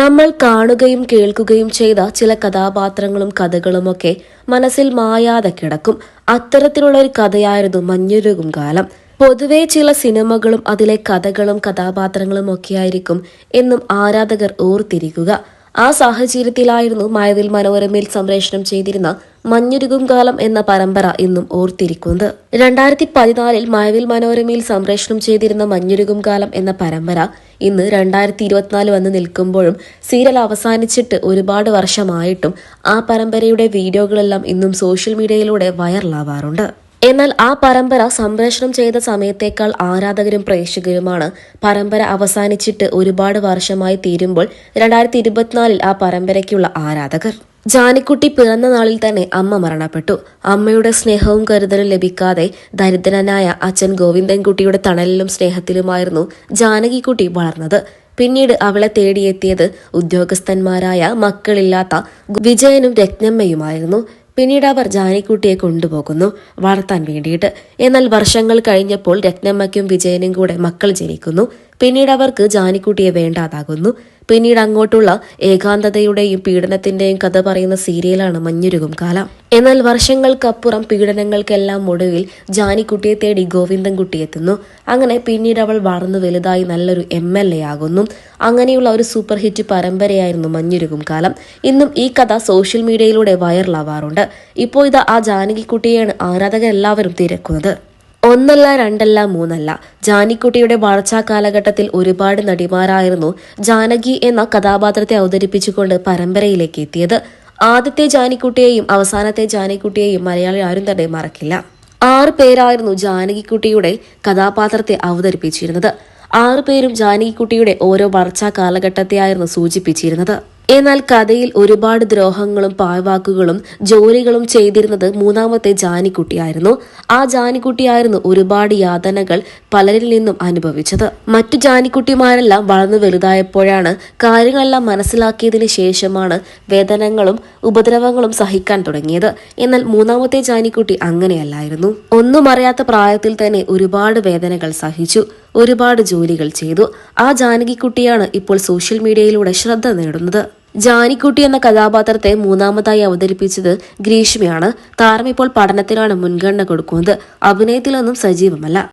നമ്മൾ കാണുകയും കേൾക്കുകയും ചെയ്ത ചില കഥാപാത്രങ്ങളും കഥകളുമൊക്കെ മനസ്സിൽ മായാതെ കിടക്കും. അത്തരത്തിലുള്ള ഒരു കഥയായിരുന്നു മഞ്ഞുരുകും കാലം. പൊതുവേ ചില സിനിമകളും അതിലെ കഥകളും കഥാപാത്രങ്ങളും ഒക്കെയായിരിക്കും എന്നും ആരാധകർ ഓർത്തിരിക്കുക. ആ സാഹചര്യത്തിലായിരുന്നു മായതിൽ മനോരമയിൽ സംപ്രേഷണം ചെയ്തിരുന്ന മഞ്ഞുരുകും കാലം എന്ന പരമ്പര ഇന്നും ഓർത്തിരിക്കുന്നത്. രണ്ടായിരത്തി പതിനാലിൽ മായവിൽ മനോരമയിൽ സംപ്രേഷണം ചെയ്തിരുന്ന മഞ്ഞുരുകും കാലം എന്ന പരമ്പര ഇന്ന് രണ്ടായിരത്തി ഇരുപത്തിനാല് വന്ന് നിൽക്കുമ്പോഴും സീരിയൽ അവസാനിച്ചിട്ട് ഒരുപാട് വർഷമായിട്ടും ആ പരമ്പരയുടെ വീഡിയോകളെല്ലാം ഇന്നും സോഷ്യൽ മീഡിയയിലൂടെ വൈറലാവാറുണ്ട്. എന്നാൽ ആ പരമ്പര സംപ്രേഷണം ചെയ്ത സമയത്തേക്കാൾ ആരാധകരും പ്രേക്ഷകരുമാണ്. പരമ്പര അവസാനിച്ചിട്ട് ഒരുപാട് വർഷമായി തീരുമ്പോൾ രണ്ടായിരത്തി ഇരുപത്തിനാലിൽ ആ പരമ്പരയ്ക്കുള്ള ആരാധകർ. ജാനിക്കുട്ടി പിറന്ന നാളിൽ തന്നെ അമ്മ മരണപ്പെട്ടു. അമ്മയുടെ സ്നേഹവും കരുതലും ലഭിക്കാതെ ദരിദ്രനായ അച്ഛൻ ഗോവിന്ദൻകുട്ടിയുടെ തണലിലും സ്നേഹത്തിലുമായിരുന്നു ജാനകിക്കുട്ടി വളർന്നത്. പിന്നീട് അവളെ തേടിയെത്തിയത് ഉദ്യോഗസ്ഥന്മാരായ മക്കളില്ലാത്ത വിജയനും രത്നമ്മയുമായിരുന്നു. പിന്നീട് അവർ ജാനിക്കുട്ടിയെ കൊണ്ടുപോകുന്നു വളർത്താൻ വേണ്ടിയിട്ട്. എന്നാൽ വർഷങ്ങൾ കഴിഞ്ഞപ്പോൾ രത്നമ്മയ്ക്കും വിജയനും കൂടെ മക്കൾ ജനിക്കുന്നു. പിന്നീട് അവർക്ക് ജാനിക്കുട്ടിയെ വേണ്ടാതാകുന്നു. പിന്നീട് അങ്ങോട്ടുള്ള ഏകാന്തതയുടെയും പീഡനത്തിന്റെയും കഥ പറയുന്ന സീരിയലാണ് മഞ്ഞുരുകും കാലം. എന്നാൽ വർഷങ്ങൾക്കപ്പുറം പീഡനങ്ങൾക്കെല്ലാം ഒടുവിൽ ജാനിക്കുട്ടിയെ തേടി ഗോവിന്ദൻകുട്ടി എത്തുന്നു. അങ്ങനെ പിന്നീട് അവൾ വളർന്നു വലുതായി നല്ലൊരു എം എൽ എ ആകുന്നു. അങ്ങനെയുള്ള ഒരു സൂപ്പർ ഹിറ്റ് പരമ്പരയായിരുന്നു മഞ്ഞുരുകും കാലം. ഇന്നും ഈ കഥ സോഷ്യൽ മീഡിയയിലൂടെ വൈറലാവാറുണ്ട്. ഇപ്പോൾ ഇത് ആ ജാനകിക്കുട്ടിയെയാണ് ആരാധകരെല്ലാവരും തിരക്കുന്നത്. ഒന്നല്ല രണ്ടല്ല മൂന്നല്ല. ജാനിക്കുട്ടിയുടെ വളർച്ചാ കാലഘട്ടത്തിൽ ഒരുപാട് നടിമാരായിരുന്നു ജാനകി എന്ന കഥാപാത്രത്തെ അവതരിപ്പിച്ചുകൊണ്ട് പരമ്പരയിലേക്ക് എത്തിയത്. ആദ്യത്തെ ജാനിക്കുട്ടിയെയും അവസാനത്തെ ജാനിക്കുട്ടിയെയും മലയാളി ആരും തന്നെ മറക്കില്ല. ആറ് പേരായിരുന്നു ജാനകിക്കുട്ടിയുടെ കഥാപാത്രത്തെ അവതരിപ്പിച്ചിരുന്നത്. ആറുപേരും ജാനകിക്കുട്ടിയുടെ ഓരോ വളർച്ചാ കാലഘട്ടത്തെയായിരുന്നു സൂചിപ്പിച്ചിരുന്നത്. എന്നാൽ കഥയിൽ ഒരുപാട് ദ്രോഹങ്ങളും പാഴ്വാക്കുകളും ജോലികളും ചെയ്തിരുന്നത് മൂന്നാമത്തെ ജാനിക്കുട്ടിയായിരുന്നു. ആ ജാനിക്കുട്ടിയായിരുന്നു ഒരുപാട് യാതനകൾ പലരിൽ നിന്നും അനുഭവിച്ചത്. മറ്റു ജാനിക്കുട്ടിമാരെല്ലാം വളർന്നു വലുതായപ്പോഴാണ് കാര്യങ്ങളെല്ലാം മനസ്സിലാക്കിയതിന് ശേഷമാണ് വേദനകളും ഉപദ്രവങ്ങളും സഹിക്കാൻ തുടങ്ങിയത്. എന്നാൽ മൂന്നാമത്തെ ജാനിക്കുട്ടി അങ്ങനെയല്ലായിരുന്നു. ഒന്നും അറിയാത്ത പ്രായത്തിൽ തന്നെ ഒരുപാട് വേദനകൾ സഹിച്ചു ഒരുപാട് ജോലികൾ ചെയ്തു. ആ ജാനകിക്കുട്ടിയാണ് ഇപ്പോൾ സോഷ്യൽ മീഡിയയിലൂടെ ശ്രദ്ധ നേടുന്നത്. ജാനിക്കുട്ടി എന്ന കഥാപാത്രത്തെ മൂന്നാമതായി അവതരിപ്പിച്ചത് ഗ്രീഷ്മയാണ്. താരമിപ്പോൾ പഠനത്തിനാണ് മുൻഗണന കൊടുക്കുന്നത്. അഭിനയത്തിലൊന്നും സജീവമല്ല.